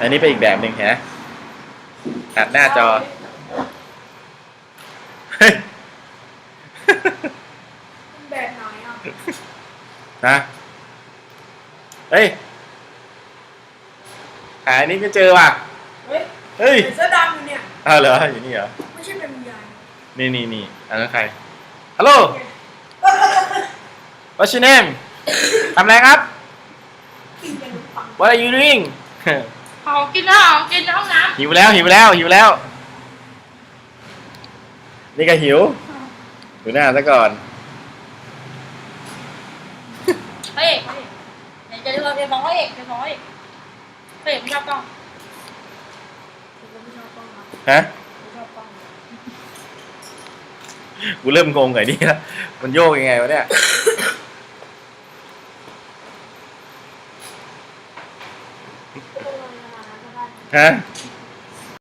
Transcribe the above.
อันนี้เป็นอีกแบบหนึ่งเห็นไหมอัดหน้าจอเฮ้ยแบบไหนอะนะเฮ้ยหาอันนี้ไม่เจอว่ะ เฮ้ยเฮ้ยใส่เสื้อดำอยู่เนี่ย อ้าวเหรอ อยู่นี่เหรอ ไม่ใช่เป็นวิญญาณนี่นี่นี่อันนั้นใคร ฮัลโหล What's your name ทำอะไรครับ กินเป็นปัง What are you doing ของกินแล้วของกินในห้องน้หิวแล้วหิวแล้วหิวแล้ว นี่ก็หิวดูหน้าซะก่อนำพระเอกพระเอกเดี๋ยวจะเราเรียนน้องพระเอกเรียนน้องพระเอกพระเอกไม่ชอบกล้องผมก็ไม่ชอบกล้องครับฮะ ไม่ชอบกล้องกูเริ่มงงไงนี่ละมันโยกยังไงวะเนี่ย ก็